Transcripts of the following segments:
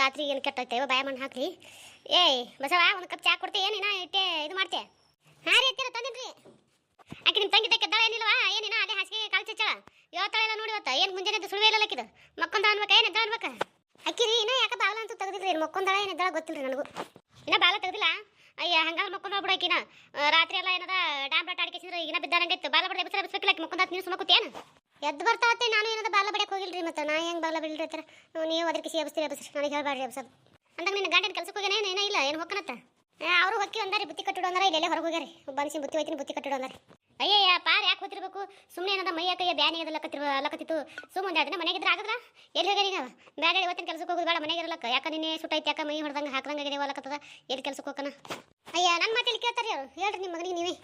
ರಾತ್ರಿ ಏನು ಕೆಟ್ಟೈತೆ ಇವ ಬಾಯ ಮಣ್ಣು ಹಾಕ್ಲಿ. ಏಯ್, ಬಸವ, ಒಂದು ಕಪ್ ಚಾ ಕೊಡ್ತಿ? ಏನಿನ ಇಟ್ಟೆ ಇದು ಮಾಡ್ತೆ? ಹಾ ರೀ ಎತ್ತೀರ ತಂದಿನ್ರಿ ಆಕೆ ನಿಮ್ಮ ತಂಗಿ ತೆಗೆದ್ದಾಳ ಏನಿಲ್ವಾ? ಏನಿನ ಅದೇ ಹಾಸಿಗೆ ಕಾಲು ಚಚ್ಚಳ? ಇವತ್ತಾಳ ಎಲ್ಲ ನೋಡಿ ಇವತ್ತ ಏನು ಮುಂಜಾನೆ ಸುಳಿವೆ ಇಲ್ಲ ಲಕ್ಕಿದು ಮಕ್ಕೊಂದ ಅನ್ಬೇಕಾ, ಏನು ಎದ್ದಾಳ ಅಕ್ಕಿ ರೀ, ಇನ್ನೂ ಯಾಕೆ ಬಾಲ ಅಂತೂ ತೆಗೆದಿಲ್ಲ ರೀ ಮಕ್ಕೊಂದಾಳ, ಏನು ಎದ್ದಾಳ ಗೊತ್ತಿಲ್ರಿ ನನಗೂ. ಇನ್ನ ಬಾಲ ತೆಗ್ದಿಲ್ಲ? ಅಯ್ಯ ಹಂಗಾರ ಮಕ್ಕೊಂಡ್ ಬಿಡಾಕಿನ ರಾತ್ರಿ ಎಲ್ಲ ಏನದ ಬ್ಲಾಟ್ ಆಡಿಕೆಸಿದ್ರೆ ಈಗಿನ ಬಿದ್ದಾರಂಗೈತೆ ಬಾಲ ಬಡ ಬಿಸಿಲ ಬಿಸ್ಬೇಕಿಲ್ಲ ಮಕ್ಕೊಂದಾತ್ ನೀವು ಸುಮಕುತ್ತೇನು ಎದ್ದು ಬರ್ತಾತೆ ನಾನು ಏನಾದ್ರು ಬಾಲ ಬಡಿಯಕ್ಕೆ ಹೋಗಿಲ್ರಿ ಮತ್ತೆ? ನಾ ಹೆಂಗೆ ಬಾಲ ಬಿಡ್ರಿ ಹತ್ರ? ನೀವು ಅದಕ್ಕೆ ಕಿಸಿ ಎಬ್ಸ್ತೀರಿ ಎಬ್ಸ್ರಿ, ನನಗೆ ಹೇಳ್ಬೇಡ್ರಿ ಎಬ್ಸೋದು. ಅಂದಾಗ ನಿನ್ನ ಗಂಡನ ಕೆಲಸಕ್ಕೆ ಹೋಗ್ಯಾನ? ಏನು ಇಲ್ಲ, ಏನು ಹೊಕ್ಕನತ್ತ ಅವರು ಹೊಕ್ಕಿ ಒಂದಾರಿ ಬುತ್ತಿ ಕಟ್ಟಿಡು ಅಂದಾರ ಇಲ್ಲೆಲ್ಲ ಹೊರಗೆ ಹೋಗ್ಯಾರಿ. ಬನ್ಸಿ ಬುತ್ತಿ ಹೋಯ್ತೀನಿ, ಬುತ್ತಿ ಕಟ್ಟಿಡು ಅಯ್ಯ ಅಯ್ಯಯ್ಯ, ಪಾರ್ ಯಾಕೆ ಹೋತಿರ್ಬೇಕು ಸುಮ್ಮನೆ ಏನದ ಮೈಯ ಕೈಯ ಬ್ಯಾನಿ ಅದಲ್ಲ ಕತ್ತಿರ ಅಲ್ಲಕತ್ತಿತ್ತು ಸುಮ್ಮನೆ ಎರಡು ದಿನ ಮನೆಗಿದ್ರೆ ಆಗದ್ರ? ಎಲ್ಲಿ ಹೋಗ್ಯಾರಿ ನಾವು ಬ್ಯಾಡ ಇವತ್ತಿನ ಕೆಲಸಕ್ಕೆ ಹೋಗೋದು ಬೇಡ, ಮನೆಗೆ ಇರಲಕ್ಕ. ಯಾಕ ನಿನ್ನೆ ಸುಟ್ಟೈತೆ ಯಾಕೆ ಮೈ ಹೊಡೆದಂಗೆ, ಹಾಕದಂಗೆ ಆಗಿದೆ ಹೊಲಕತ್ತದ ಎಲ್ಲಿ ಕೆಲಸಕ್ಕೆ ಹೋಗೋಣ ಅಯ್ಯ ನನ್ನ ಮಾತಲ್ಲಿ ಕೇಳ್ತಾರೆ ಅವ್ರು? ಹೇಳ್ರಿ ನಿಮ್ಮ ಮಗನಿಗೆ ನೀವೇ.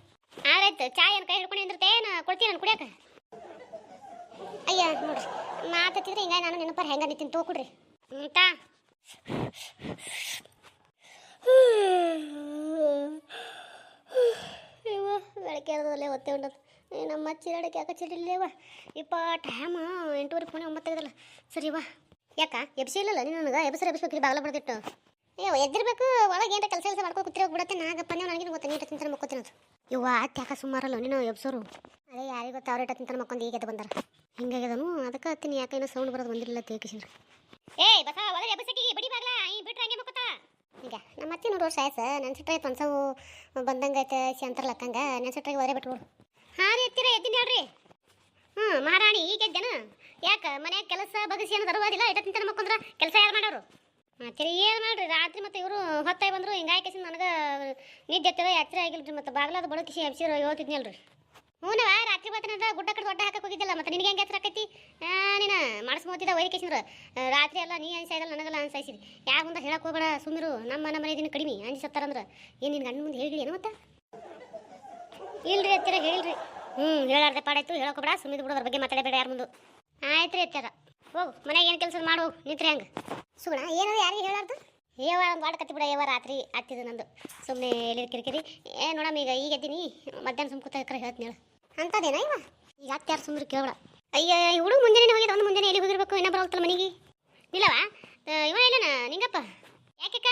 ಆಯ್ತು ಚಾಯ್ ಏನು ಕೈ ಹಿಡ್ಕೊಂಡು ಏನು ಕೊಡ್ತೀನಿ ನಾನು ಕುಡಿಯಕ ಅಯ್ಯ, ನೋಡ್ರಿ. ಮಾತಾಡ್ತಿದ್ರೆ ಹಿಂಗ ನಾನು ನೆನಪರ್ ಹೆಂಗ ನಿಂತೀನಿ ತೋಕೊಡ್ರಿ. ಅಂತ ಎದ್ರದಲ್ಲೇ ಒತ್ತೆ ಉಂಡದು. ನಮ್ಮ ಚಿರಡಕ್ಕೆ ಯಾಕೆ ಚಿರಿಲ್ಲೇವ ಇಪ್ಪ ಟೈಮ್ ಎಂಟೂವರೆ ಫೋನೆ ಒಂಬತ್ತು ತೆಗೆದಲ್ಲ ಸರಿ ವಾ ಯಾಕ? ಎಬ್ಸಿ ಇಲ್ಲಲ್ಲ ನೀನು ನನಗೆ? ಎಬ್ಸರ್ ಎಬ್ಸ್ಬೇಕು ಬಾಗಲ ಬಡ್ದಿಟ್ಟು. ಅಯ್ಯೋ ಎದ್ದಿರ್ಬೇಕು, ಒಳಗೆ ಏನಾರ ಕೆಲಸ ಕೆಲಸ ಮಾಡ್ಕೊಂಡು ಕೂತಿರೋ ಬಿಡತ್ತೆ ನಾಗಪ್ಪ ನೀವು ನನಗೆ ಗೊತ್ತ ನೀಟ ತಿಂತಾರೆ ಮಕ್ಕೋತೀನಿ ಅದು ಇವ್ವ ಅತ್ತೆ ಯಾಕೆ ಸುಮಾರಲ್ಲ, ನೀನು ಎಬ್ಸೋರು. ಅದೇ ಯಾರಿಗೆ ಗೊತ್ತ ಅವ್ರ ತಿಂತಾರೆ ಮಕ್ಕೊಂದು ಈಗ ಎದ್ದು ಬಂದಾರ. ಹಿಂಗಾಗ್ಯದನು? ಅದಕ್ಕೆ ಹತ್ತೀನಿ. ಯಾಕೆ ಏನೋ ಸೌಂಡ್ ಬರೋದು ಬಂದಿರಲಿಲ್ಲ ತೇಕಿಸಿದ್ರು ಏಯ್ ಬಸ ಒಳಗೆ ಬಸಕಿ ಬಿಡಿ ಬಾಗ್ಲ ಈ ಬಿಟ್ರೆ ಹಂಗೆ ಮಕ್ಕೋತಾ. ಈಗ ನಮ್ಮ ಅತ್ತೆ ನೋಡು ನನ್ನ ನೆನ್ಸಿಟ್ರೆ ಪನ್ಸವು ಬಂದಂಗೆ ಐತೆ ಅಂತಾರಲ್ಲ ಅಕ್ಕಂಗ. ನೆನ್ಸಿಟ್ರೆ ಒರೆ ಬಿಟ್ಟು ಹಾಂ ರೀ ಎತ್ತೀರ ಎದ್ದಿನ ಹೇಳ್ರಿ. ಹ್ಞೂ ಮಹಾರಾಣಿ ಈಗ ಎದ್ದೇನ? ಯಾಕೆ ಮನೆ ಕೆಲಸ ಬಗಸಿ ಏನು ತರುವುದಿಲ್ಲ ಇಟ ತಿಂತಾನೆ ಮಕ್ಕೊಂದ್ರ? ಕೆಲಸ ಯಾರು ಮಾಡೋರು? ಮತ್ತೆ ಏನು ಮಾಡ್ರಿ? ರಾತ್ರಿ ಮತ್ತೆ ಇವರು ಹೊತ್ತಾಯ್ ಬಂದರು. ಹಿಂಗಾಗಿ ಕೇಸಿ ನನಗೆ ನಿದ್ದೆ ಎತ್ತದ ಎಚ್ಚರ ಆಗಿಲ್ರಿ ಮತ್ತೆ ಬಾಗ್ಲಾದ ಬಡಕಿಸಿ ಎಬ್ಸಿರೋ ಹೇಳ್ತಿದ್ನಲ್ರಿ ಹ್ಞೂನವ ರಾತ್ರಿ ಬರ್ತನಂತ ಗುಡ್ಡ ಕಡೆ ದೊಡ್ಡ ಹಾಕಕ್ಕೆ ಹೋಗಿದ್ದಿಲ್ಲ, ಮತ್ತೆ ನಿನಗೆ ಹೆಂಗೆ ಎಚ್ಚರ ಆಕೈತಿ? ನೀನು ಮಾಡಿಸ್ಬೋತಿದ್ದ ಒಯ್ಕೇಸಿಂದ್ರ ರಾತ್ರಿ ಎಲ್ಲ ನೀ ಅನ್ಸಾಯಿದಲ್ಲ ನನಗೆಲ್ಲ ಅನ್ಸಾಯ್ಸಿದಿ ಯಾವ ಮುಂದೆ ಹೇಳಕ್ಕೆ ಹೋಗಬೇಡ ಸುಮಿರು ನಮ್ಮ ಮನೆ ಮನೆ ದಿನ ಕಡಿಮೆ ಅನ್ಸತ್ತಾರಂದ್ರೆ ಸತ್ತಾರಂದ್ರೆ ಏನು ನಿನ್ನ ಗಂಡ ಮುಂದೆ ಹೇಳಿ ಏನು ಮತ್ತೆ? ಇಲ್ರಿ ಅತ್ತಿರ, ಹೇಳ್ರಿ. ಹ್ಞೂ ಹೇಳಾರ್ದೆ ಪಾಡಾಯ್ತು ಹೇಳಕ್ಕೆ ಬೇಡ ಸುಮಿದ್ ಬಿಡೋದ್ರ ಬಗ್ಗೆ ಮಾತಾಡಬೇಡ ಯಾರ ಮುಂದೆ. ಆಯ್ತು ರೀ ಹತ್ತಿರ ಹೋಗು ಮನೆಗೆ ಏನು ಕೆಲಸ ಮಾಡು ನಿಂತ್ರಿ ಹಂಗೆ. ಸುಗುಣ, ಏನು ಯಾರಿಗೆ ಹೇಳಾರ್ದು. ಏವ ಒಂದು ಆಟ ಕತ್ತಿ ಬಿಡ ಏವ ರಾತ್ರಿ ಆಗ್ತಿದ್ದು ನಂದು. ಸುಮ್ಮನೆ ಎಲ್ಲಿ ಕಿರಿಕಿರಿ. ಏ ನೋಡಮ್ಮ, ಈಗ ಈಗ ಎದ್ದೀನಿ. ಮಧ್ಯಾಹ್ನ ಸುಮ್ ಕೂತ ಕರೆ ಹೇಳ್ತೀನಿ ಹೇಳು. ಅಂತದೇನ ಇವ? ಈಗ ಅತ್ಯಾರು ಸುಮ್ಮನೆ ಕೇಳಬೇಡ ಅಯ್ಯ ಹುಡುಗ ಮುಂಜಾನೆ ಹೋಗಿದ್ದು? ಒಂದು ಮುಂಜಾನೆ ಎಲ್ಲಿ ಹೋಗಿರ್ಬೇಕು? ಇನ್ನೊಬ್ಬರು ಬರೋಲ್ತಲ್ಲ ಮನೆಗೆ? ಇಲ್ಲವಾ? ಇವ ಇಲ್ಲನ ನಿಂಗಪ್ಪ? ಯಾಕೆಕ್ಕ?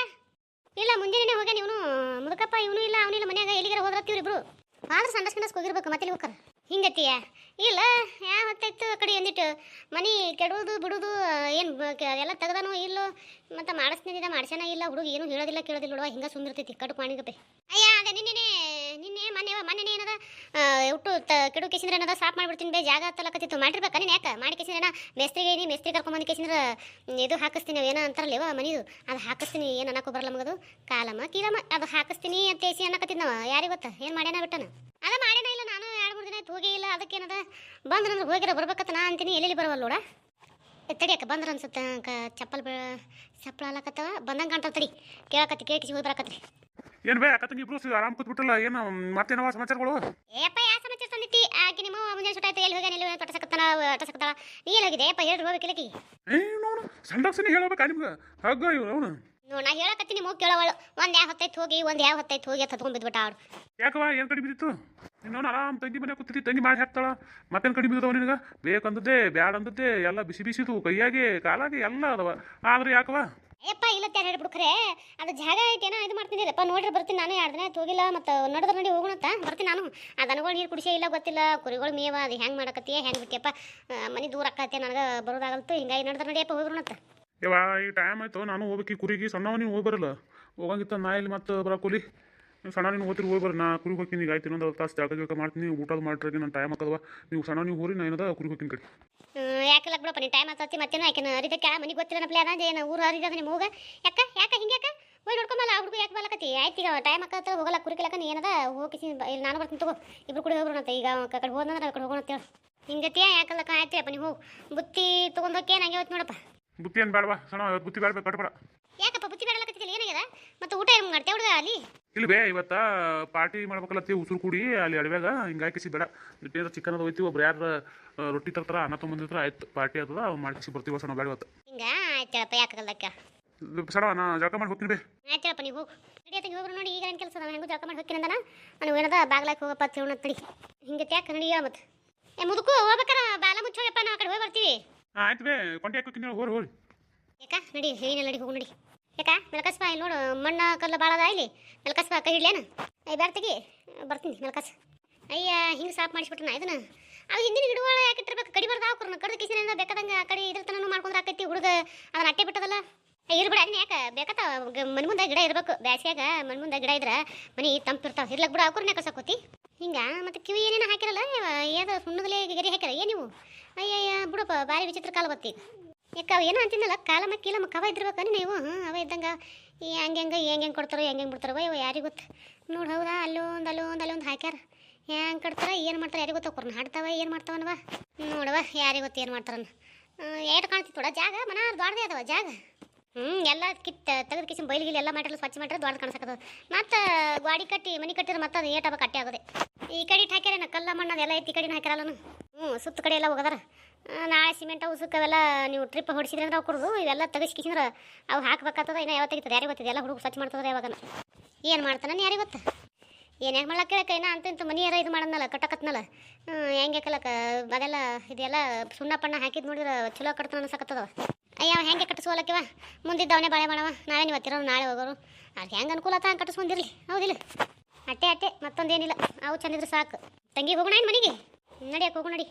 ಇಲ್ಲ ಮುಂಜಾನೆ ಹೋಗ್ಯಾನ ಇವನು. ಮುದುಕಪ್ಪ, ಇವನು ಇಲ್ಲ ಅವನಿಲ್ಲ ಮನ್ಯಾಗ ಎಲ್ಲಿಗಾರ ಹೋದ್ರತ್ತೀವ್ರಿ ಇಬ್ರು ಆದ್ರೆ ಸಂಡಸ್ ಕಂಡಸ್ಗೆ ಹೋಗಿರ್ಬೇಕು ಮತ್ತೆ ಹೋಗ್ತಾರ? ಹಿಂಗತ್ತೀಯ ಇಲ್ಲ ಯಾವ ಹೊತ್ತಾಯ್ತು ಆ ಕಡೆ ಅಂದಿಟ್ಟು. ಮನೆ ಕೆಡುವುದು ಬಿಡುವುದು ಏನು ಎಲ್ಲ ತೆಗ್ದಾನೋ ಇಲ್ಲೋ? ಮತ್ತೆ ಮಾಡಿಸ್ನಿದ್ದ ಮಾಡ್ಸ್ಯಾನ ಇಲ್ಲ? ಹುಡುಗ ಏನು ಹೇಳೋದಿಲ್ಲ, ಕೇಳೋದಿಲ್ಲ ನೋಡುವ, ಹಿಂಗೆ ಸುಂದಿರ್ತೈತಿ ಕಡು ಪಾಣಿಗಪ್ಪೆ ಅಯ್ಯ ಅದ ನಿನ್ನೆ ನಿನ್ನೆ ಮೊನ್ನೆ ಮೊನ್ನೆ ಏನದ? ಒಟ್ಟು ತ, ಕೆಡು ಕೇಸಿಂದ್ರೆ ಏನದ? ಸಾಫ್ ಮಾಡಿಬಿಡ್ತೀನಿ ಬೇ, ಜಾಗ ಹತ್ತಲಕತ್ತಿತ್ತು. ಮಾಡಿರ್ಬೇಕು ನೀನು ಯಾಕೆ? ಮಾಡಿ ಕೇಸಿಂದ್ರೆ ಮೇಸ್ತ್ರಿಗೆ ನೀ ಮೇಸ್ತ್ರಿ ಕರ್ಕೊಂಬಂದು ಕೇಸಿಂದ್ರೆ ಇದು ಹಾಕಿಸ್ತೀನಿ ಏನೋ ಅಂತಾರಲ್ಲ ಮನಿದು? ಅದು ಹಾಕಿಸ್ತೀನಿ, ಏನು ಅನ್ನಕ್ಕೆ ಬರಲ್ಲ ಮಗದು ಕಾಲಮ್ಮ, ಕೀಲಮ್ಮ, ಅದು ಹಾಕಿಸ್ತೀನಿ ಅಂತ ಹೇಸಿ ಅನ್ನಕತ್ತಿದ್ ನಾವು ಯಾರಿಗೆ ಗೊತ್ತಾ? ಏನು ಮಾಡ್ಯಾನ ಬಿಟ್ಟನ? ಅದ ಮಾಡ್ಯಾನ ಇಲ್ಲ ನಾನು ಎರಡು ಮೂರು ದಿನ ಆಯ್ತು ಹೋಗೇ ಇಲ್ಲ. ಅದಕ್ಕೇನದ ಬಂದ್ರಂದ್ರೆ ಹೋಗಿರ ಬರ್ಬೇಕತ್ತ ನಾ ಅಂತೀನಿ. ಎಲ್ಲೆಲ್ಲಿ ಬರವಲ್ಲ ನೋಡ? ತಡಿಯಕ್ಕ ಬಂದ್ರ ಅನ್ಸುತ್ತ. ಕ- ಚಪ್ಪಲ್ ಬೀಳ ಚಪ್ಪಳ ಅಲ್ಲಕತ್ತವ ಬಂದಂಗೆ ಕಾಣ್ತಾವ ತಡಿ. ಕೇಳಕತ್ತಿ ಕೇಳಿಸಿ ಹೋಗಿ ಬರಕತ್ರಿ ಏನ್ ಬೇ ಅಕ್ಕ ತಂಗಿ ಇಬ್ರು ಆರಾಮ್ ಕೂತ್ಬಿಟ್ಟಲ್ಲ ಏನು ಮತ್ತೇನವ ಸಮಾಚಾರಗಳು? ಏಪ್ಪ ಯಾವ ಸಮಾಚಾರ ತಂದಿತ್ತಿ ಆಕೆ ನಿಮ್ಮ ಮುಂಜಾನೆ ಸುಟ್ಟಾಯ್ತು ಎಲ್ಲಿ ಹೋಗ್ಯಾನ ಎಲ್ಲಿ ತೊಟಸಕತ್ತಾನ ತೊಟಸಕತ್ತಾಳ ನೀ ಎಲ್ಲಿ ಹೋಗಿದೆ ಅಪ್ಪ ಹೇಳಿ ಹೋಗ್ಬೇಕಿಲ್ಲಕಿ ಏ ನೋಡು ಸಂಡಕ್ಸನಿ ಹೇಳ್ಬೇಕಾ ನಿಮ್ಗೆ? ಹಗ್ಗ ಅವನು. ನೋ ನಾ ಹೇಳಕತ್ತೀನಿ ಮೂಗ್ ಕೇಳವಳು. ಒಂದ್ ಯಾವ ಹೊತ್ತೈತ್ ಹೋಗಿ ಒಂದ್ ಯಾವ ಹೊತ್ತೈತ್ ಹೋಗಿ ಅಂತ ಹತ್ಕೊಂಡ್ ಬಿದ್ಬಿಟ್ಟ ಅವಳು. ಯಾಕವ ಏನ್ ಕಡಿಮೆ ಬಿದ್ದಿತ್ತು? ಇನ್ನೊಂದು ಆರಾಮ್ ತಂಗಿ ಮನೆ ಕೂತಿದ್ದಿ ತಂಗಿ ಮಾಡಿ ಹಾಕ್ತಾಳ ಮತ್ತೇನು ಕಡಿಮೆ ಬಿದ್ದವ ನಿನಗ? ಬೇಕಂದದ್ದೇ ಬ್ಯಾಡ ಅಂದದ್ದೇ ಎಲ್ಲ ಬಿಸಿ ಬಿಸಿದು ಕೈಯಾಗೆ ಕಾಲಾಗೆ ಎಲ್ಲ ಅದಾವ ಆದ್ರೆ ಯಾಕವ ಏಪ್ಪ ಇಲ್ಲ ತ್ಯಾರ ಹೇಳ್ಬಿಡು ಖರೆ ಅದು ಜಾಗ ಐತೇನೋ ಇದು ಮಾಡ್ತೀನಿ ಅಪ್ಪ ನೋಡ್ರಿ ಬರ್ತೀನಿ ನಾನು ಎರಡು ದಿನ ಆಯ್ತು ಹೋಗಿಲ್ಲ ಮತ್ತು ನಡೆದ್ರೆ ನೋಡಿ ಹೋಗೋಣಂತ ಬರ್ತೀನಿ ನಾನು. ಆ ದನಗಳು ನೀರು ಕುಡಿಸೇ ಇಲ್ಲ ಗೊತ್ತಿಲ್ಲ ಕುರಿಗಳು ಮೇವ ಅದು ಹೆಂಗೆ ಮಾಡಕತ್ತೀಯ ಹೆಂಗೆ ಬಿಟ್ಟಿಯಪ್ಪ ಮನೆ ದೂರ ಆಕತ್ತೆ ನನಗೆ ಬರೋದಾಗಲ್ತು ಹಿಂಗಾಗಿ ನಡೆದ್ರೆ ನಡಿಯಪ್ಪ ಅಂತ. ಯವ್ವ ಈ ಟೈಮ್ ಆಯ್ತು ನಾನು ಹೋಗ್ಬೇಕು ಈ ಕುರಿಗೆ ಸಣ್ಣವ ನೀವು ಹೋಗಿ ಬರಲ್ಲ. ಹೋಗಂಗಿತ್ತ ನಾ ಇಲ್ಲಿ ಮತ್ತೆ ಬರಕೂಲಿ ನೀವು ಸಣ್ಣ ನೀವು ಹೋಗ್ತಿರಿ ಹೋಗಿ ಬರ್ರಿ. ನಾ ಕುರಿಗೆ ಹೋಗ್ತೀನಿ. ಈಗ ಆಯ್ತು ಇನ್ನೊಂದು ತಾಸು ಜಾಗ ಗಿಲ್ಕ ಮಾಡ್ತೀನಿ. ಊಟದ ಮಾಡ್ರಿ ನನ್ನ ಟೈಮ್ ಹಾಕದವ ನೀವು ಸಣ್ಣ ನೀವು ಹೋರಿ ನಾ ಏನದ ಕುರಿಗೆ ಹೋಗ್ತೀನಿ ಕಡೆ. ಯಾಕಿಲ್ಲ ಬಿಡಪ್ಪ ನೀ ಟೈಮ್ ಆಗ್ತತಿ ಮತ್ತೇನೋ ಯಾಕೆ ಅರಿದಕ್ಕೆ ಮನೆಗೆ ಗೊತ್ತಿಲ್ಲ ನಪ್ಲೆ ಅದ ಏನು ಊರು ಅರಿದ ನಿಮ್ಮ ಹೋಗ. ಯಾಕ ಯಾಕ ಹಿಂಗೆ ಯಾಕ? ಹೋಗಿ ನೋಡ್ಕೊಂಬಲ್ಲ ಹುಡುಗ ಯಾಕೆ ಬಲಕತಿ ಆಯ್ತು ಈಗ ಟೈಮ್ ಹಾಕತ್ತ ಹೋಗಲ್ಲ ಕುರಿಕಲಕ್ಕ ನೀ ಏನದ? ಹೋಗಿ ಇಲ್ಲಿ ನಾನು ಬರ್ತೀನಿ ತಗೋ. ಇಬ್ರು ಕೂಡ ಹೋಗ್ಬಿಡೋಣಂತ ಈಗ ಕಡೆ ಹೋದಂದ್ರೆ ಕಡೆ ಹೋಗೋಣ ಅಂತೇಳಿ ಹಿಂಗತಿಯ ಯಾಕಲ್ಲಕ್ಕ ಆಯ್ತು ಅಪ್ಪ ನೀವು ಹೋಗು. ಬುತ್ತಿ ತೊಗೊಂಡೋಕೆ ನಂಗೆ ಇವತ್ತು ನೋಡಪ್ಪ? ಬುತ್ತಿ ಏನು ಬೇಡವಾ ಸಣ್ಣ ಬುತ್ತಿ ಬೇಡ ಕಟ್ಬೇಡ ಯಾಕಪ್ಪ ಬುತ್ತಿ ಬೇಡಲಕತ್ತಿಲ್ಲ ಏನಾಗ್ಯದ ಮತ್ತೆ ಊಟ ಏನು ಮಾಡ್ತೇವೆ ಹುಡುಗ ಅಲ್ಲಿ? ಇಲ್ಲಿ ಬೇ ಇವತ್ತ ಪಾರ್ಟಿ ಮಾಡ್ಬೇಕಲ್ಲತ್ತಿ ಉಸುರು ಕೂಡಿ ಅಲ್ಲಿ ಅಡವ್ಯಾಗ ಹಿಂಗಾಕಿಸಿ ಬೇಡ. ಇಟ್ಟೇನ ಚಿಕನ್ ಅದು ಹೋಯ್ತಿವಿ ಒಬ್ರು ಯಾರು ರೊಟ್ಟಿ ತರ್ತಾರ ಅನ್ನ ತೊಗೊಂಬಂದಿರ್ತಾರ ಆಯ್ತು ಪಾರ್ಟಿ ಆಗ್ತದ ಅವ್ ಮಾಡ್ಕಿಸಿ ಬರ್ತೀವಿ ಸಣ್ಣ ಬೇಡ ಇವತ್ತು ಹಿಂಗ? ಆಯ್ತೇಳಪ್ಪ ಯಾಕಲ್ಲಕ್ಕ ಸಣ್ಣ ನಾ ಜಳಕ ಮಾಡಿ ಹೋಗ್ತೀನಿ ಬೇ. ಆಯ್ತಪ್ಪ ನೀವು ರೆಡಿ ನಡಿಯತ್ತ ಹೋಗ್ರು ನೋಡಿ ಈಗ ಏನು ಕೆಲಸ ನಾನು ಹೆಂಗೂ ಜಳಕ ಮಾಡಿ ಹೋಗ್ತೀನಂದನ ನಾನು ಏನದ ಬಾಗ್ಲಾಕ್ ಹೋಗಪ್ಪ ತಿಳೋಣ ತಡಿ ಹಿಂಗೆ ತ್ಯಾಕ ನಡಿ ಹೇಳ ಮತ್ತೆ ಏ ಮುದುಕು ಹೋಗ್ಬೇಕಾರ ಬಾಲ ಮುಚ್ಚೋಯಪ್ಪ ನಾವು ಆ ಕಡೆ ಹೋಗಿ ಬರ್ತೀವಿ. ಆಯ್ತು ಬೇ ಕೊಂಡೆ ಹಾಕೋತೀನಿ ಹೋರಿ ಹೋರಿ ಯಾಕ ನಡಿ ಏನಿಲ್ಲ ನಡಿ ಹೋಗಿ ನಡಿ. ಯಾಕ? ಮೆಲಕಸ್ಪ ಇಲ್ಲಿ ನೋಡು, ಮಣ್ಣ ಕಲ್ಲು ಭಾಳ ಅದ ಇಲ್ಲಿ. ಮೆಲಕಸ್ಪ ಕೈ ಹಿಡ್ಲೇನ ಅಯ್ಯ ಬರ್ತೀಗಿ ತೆಗಿ. ಬರ್ತೀನಿ ಮೆಲಕಸ್ ಅಯ್ಯ, ಹಿಂಗೆ ಸಾಫ್ ನಾ ಇದನ್ನ. ಅವು ಹಿಂದಿನ ಗಿಡಗಳು ಯಾಕೆ ಇಟ್ಟಿರ್ಬೇಕು? ಕಡಿ ಬರ್ದು ಹಾಕ್ರು ಕಡ್ದು ಕಿಸಿನಿಂದ ಬೇಕಾದಂಗೆ ಆ ಕಡೆ ಇದ್ರ ತನೂ ಮಾಡ್ಕೊಂಡ್ರೆ ಆಕೈತಿ ಹುಡುಗ. ಅದನ್ನ ಅಟ್ಟೆ ಬಿಟ್ಟದಲ್ಲ? ಇರ್ಬಿಡ ಅದನ್ನ ಯಾಕೆ? ಬೇಕತ್ತ ಮನ್ ಮುಂದೆ ಗಿಡ ಇರಬೇಕು. ಬ್ಯಾಸಿಯಾಗ ಮನ್ ಮುಂದೆ ಗಿಡ ಇದ್ರೆ ಮನೆ ತಂಪಿರ್ತಾವೆ ಇರ್ಲಕ್ ಬಿಡ ಅವ್ರನ್ನ ಕಸಕೋತಿ ಹಿಂಗೆ, ಮತ್ತು ಕಿವಿ ಏನೇನು ಹಾಕಿರಲ್ಲ ಏನು ಸುಣ್ಣದಲ್ಲೇ ಗರಿ ಹಾಕಿರ ಏನು ನೀವು? ಅಯ್ಯಯ್ಯ, ಬಿಡಪ್ಪ, ಭಾರಿ ವಿಚಿತ್ರ ಕಾಲ ಬತ್ತಿ. ಯಾಕ ಏನೋ ಅಂತಿದ್ನಲ್ಲ ಕಾಲಮ್ಮ ಕೀಲಮ್ಮ ಕವ ಇದ್ದಿರ್ಬೇಕ ನೀವು? ಅವ ಇದ್ದಂಗೆ. ಹೆಂಗೆ ಹಂಗೆ ಹೆಂಗೆ ಹೆಂಗೆ ಕೊಡ್ತಾರೋ ಹೆಂಗೆ ಹೆಂಗೆ ಬಿಡ್ತಾರೋ ಇವ ಯಾರಿಗೆ ಗೊತ್ತು? ನೋಡಿ, ಹೌದಾ? ಅಲ್ಲೊಂದು ಅಲ್ಲೊಂದು ಅಲ್ಲೊಂದು ಹಾಕ್ಯಾರ. ಹೆಂಗೆ ಕಟ್ತಾರ, ಏನು ಮಾಡ್ತಾರೆ, ಯಾರಿಗೆ ಗೊತ್ತ ಕೊರ್ನ ಹಾಡ್ತಾವ, ಏನು ಮಾಡ್ತಾವನವ ನೋಡವ ಯಾರಿಗೆ ಗೊತ್ತು ಏನು ಮಾಡ್ತಾರನ್ನ ಏಟ್ ಕಾಣ್ತಿತ್ತು ನೋಡ, ಜಾಗ ಮನ ದೊಡ್ಡದೇ ಅದಾವ, ಜಾಗ. ಹ್ಞೂ ಎಲ್ಲ ಕಿತ್ತ ತೆಗೆದು ಕಿಸಿನ ಬೈಲಿಗಿಲಿ ಎಲ್ಲ ಮಾಡಿರಲ್ಲ ಸ್ವಚ್ಛ ಮಾಡಿದ್ರೆ ದೊಡ್ಡ ಕಾಣಿಸಕತ್ತದ. ಮತ್ತು ಗಾಡಿ ಕಟ್ಟಿ ಮನೆ ಕಟ್ಟಿದ್ರೆ ಮತ್ತೆ ಅದು ಏಟವ ಕಟ್ಟಿ ಆಗೋದೆ. ಈ ಕಡೆ ಹಾಕ್ಯಾರೇನ, ಕಲ್ಲ ಮಣ್ಣು ಎಲ್ಲ ಐತಿ ಈ ಕಡೆ ಹಾಕ್ಯಾರಲ್ಲ ಹ್ಞೂ, ಸುತ್ತ ಕಡೆ ಎಲ್ಲ ಹೋಗದಾರ. ನಾಳೆ ಸಿಮೆಂಟ್ ಹೌಸಕ್ಕೆ ಅವೆಲ್ಲ ನೀವು ಟ್ರಿಪ್ ಹೊಡಿಸಿದ್ರೆ ಅಂದ್ರೆ ಕೊಡೋದು ಇವೆಲ್ಲ ತೆಗಿಸ್ಕಿಸಿದ್ರೆ ಅವು ಹಾಕ್ಬೇಕಾಗ್ತದ, ಇನ್ನು ಯಾವತ್ತು ತೆಗಿತದೆ ಯಾರಿಗೆ ಗೊತ್ತಿದೆ? ಎಲ್ಲ ಹುಡುಗ ಸ್ವಚ್ಛ ಮಾಡ್ತದ್ರೆ ಯಾವಾಗ ಏನು ಮಾಡ್ತಾನೆ ಯಾರಿಗೆ ಗೊತ್ತ? ಏನು ಹೆಂಗೆ ಮಾಡ್ಲಕ್ಕ ಕೇಳಕ್ಕ? ಇನ್ನ ಅಂತ ಇಂತ ಮನಿಯಾರ ಇದು ಮಾಡದ್ನಲ್ಲ ಕಟ್ಟಕತ್ನಲ್ಲ ಹೆಂಗೆ ಕಲಕ ಅದೆಲ್ಲ, ಇದೆಲ್ಲ ಸುಣ್ಣ ಪಣ್ಣ ಹಾಕಿದ್ ನೋಡಿದ್ರೆ ಚಲೋ ಕಟ್ತಾನ ಅನ್ಸಕತ್ತದ ಅಯ್ಯವ ಹೆಂಗೆ ಕಟ್ಟಿಸ್ಕೊಲಕ್ಕಿವ ಮುಂದಿದ್ದವನೇ ಬಾಳೆ ಮಾಡವ ನಾವೇನು ಇವತ್ತಿರೋ ನಾಳೆ ಹೋಗೋರು. ಅದು ಹೆಂಗೆ ಅನುಕೂಲ ಆತ ಹಂಗೆ ಹೌದಿಲ್ಲ. ಅಟ್ಟೆ ಅಟ್ಟೆ, ಮತ್ತೊಂದೇನಿಲ್ಲ. ಅವು ಚಂದಿದ್ರೆ ಸಾಕು. ತಂಗಿ ಹೋಗೋಣ ಏನು ಮನೆಗೆ? ನಡಿಯಕ್ಕೆ ಹೋಗೋಣ ನಡಿ